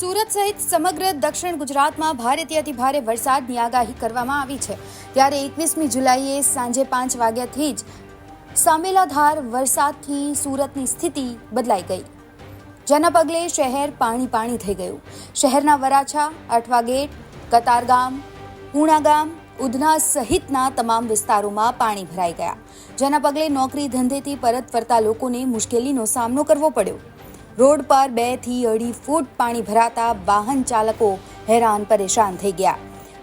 સુરત સહિત સમગ્ર દક્ષિણ ગુજરાતમાં ભારેથી અતિ ભારે વરસાદની આગાહી કરવામાં આવી છે. ત્યારે એકવીસમી જુલાઈએ સાંજે પાંચ વાગ્યાથી જ સામેલાધાર વરસાદથી સુરતની સ્થિતિ બદલાઈ ગઈ. જેના પગલે શહેર પાણી પાણી થઈ ગયું. શહેરના વરાછા અઠવા ગેટ કતારગામ પૂણા ઉધના સહિતના તમામ વિસ્તારોમાં પાણી ભરાઈ ગયા. જેના પગલે નોકરી ધંધેથી પરત ફરતા લોકોને મુશ્કેલીનો સામનો કરવો પડ્યો. રોડ પર બેથી અઢી ફૂટ પાણી ભરાતા વાહન ચાલકો હેરાન પરેશાન થઈ ગયા.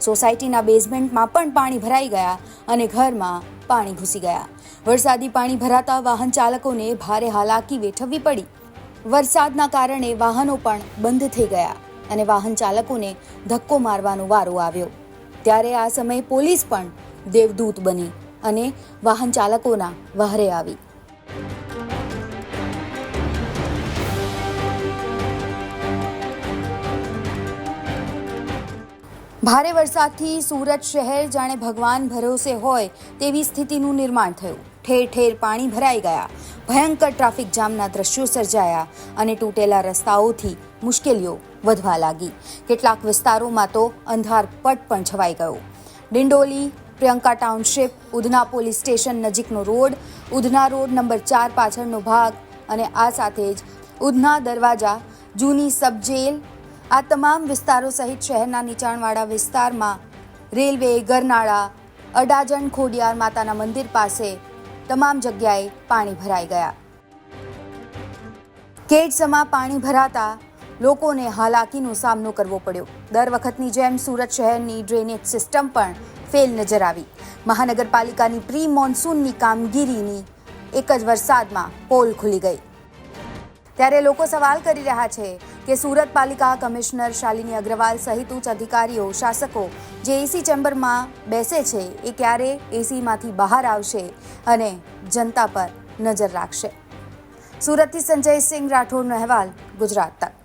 સોસાયટીના બેઝમેન્ટમાં પણ પાણી ભરાઈ ગયા અને ઘરમાં પાણી ઘૂસી ગયા. વરસાદી પાણી ભરાતા વાહન ચાલકોને ભારે હાલાકી વેઠવવી પડી. વરસાદના કારણે વાહનો પણ બંધ થઈ ગયા અને વાહન ચાલકોને ધક્કો મારવાનો વારો આવ્યો. ત્યારે આ સમયે પોલીસ પણ દેવદૂત બની અને વાહન ચાલકોના વહારે આવી. ભારે વરસાદથી સુરત શહેર જાણે ભગવાન ભરોસે હોય તેવી સ્થિતિનું નિર્માણ થયું. ઠેર ઠેર પાણી ભરાઈ ગયા. ભયંકર ટ્રાફિક જામના દ્રશ્યો સર્જાયા અને તૂટેલા રસ્તાઓથી મુશ્કેલીઓ વધવા લાગી. કેટલાક વિસ્તારોમાં તો અંધારપટ પણ છવાઈ ગયો. Dindoli, Priyanka township, Udhna police station નજીકનો રોડ, ઉધના રોડ નંબર ચાર પાછળનો ભાગ અને આ સાથે જ ઉધના દરવાજા, જૂની સબ જેલ આ તમામ વિસ્તારો સહિત શહેરના નીચાણવાળા વિસ્તારમાં રેલવે, ગરનાળા, અડાજણ, ખોડિયાર માતાના મંદિર પાસે તમામ જગ્યાએ પાણી ભરાઈ ગયા. કેડસમાં પાણી ભરાતા લોકોને હાલાકીનો સામનો કરવો પડ્યો. દર વખતની જેમ સુરત શહેરની ડ્રેનેજ સિસ્ટમ પણ ફેલ નજર આવી. મહાનગરપાલિકાની પ્રી મોન્સૂનની કામગીરીની એક જ વરસાદમાં પોલ ખુલી ગઈ. ત્યારે લોકો સવાલ કરી રહ્યા છે કે સુરત પાલિકા કમિશનર શાલિની અગ્રવાલ સહિત ઉચ્ચ અધિકારીઓ, શાસકો જે એસી ચેમ્બરમાં બેસે છે એ ક્યારે એસીમાંથી બહાર આવશે અને જનતા પર નજર રાખશે. સુરતથી સંજય સિંહ રાઠોડનો અહેવાલ ગુજરાત તક.